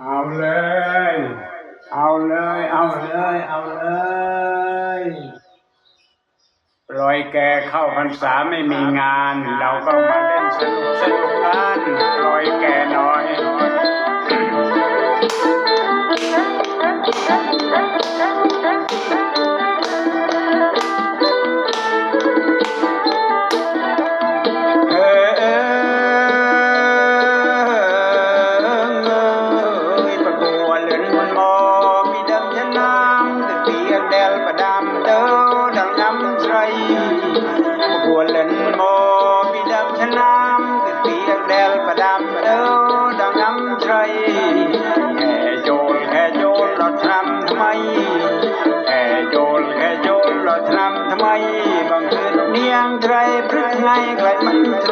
เอาเลย เอาเลย เอาเลย เอาเลย ปล่อยแกเข้าพรรษาไม่มีงาน เราก็มาเล่นสนุกสนุกกันปล่อยแกหน่อย ราทำทำไมแค่โจรแค่โจรเราทำทำไมบังเกิเนียงใครพรึกไงใครมันโต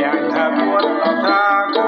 อย่างขบวนทาง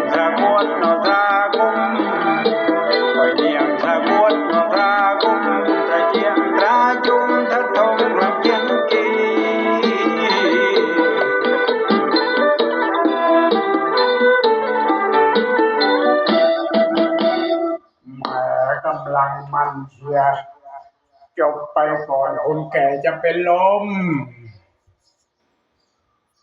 งสะกดนอสากุมคอยเนียงสะกดนอสากุมตะเกียงราจุมทะทงรำเกีงกีกำลังมันเชียจบไปก่อนคนแก่จะเป็นลม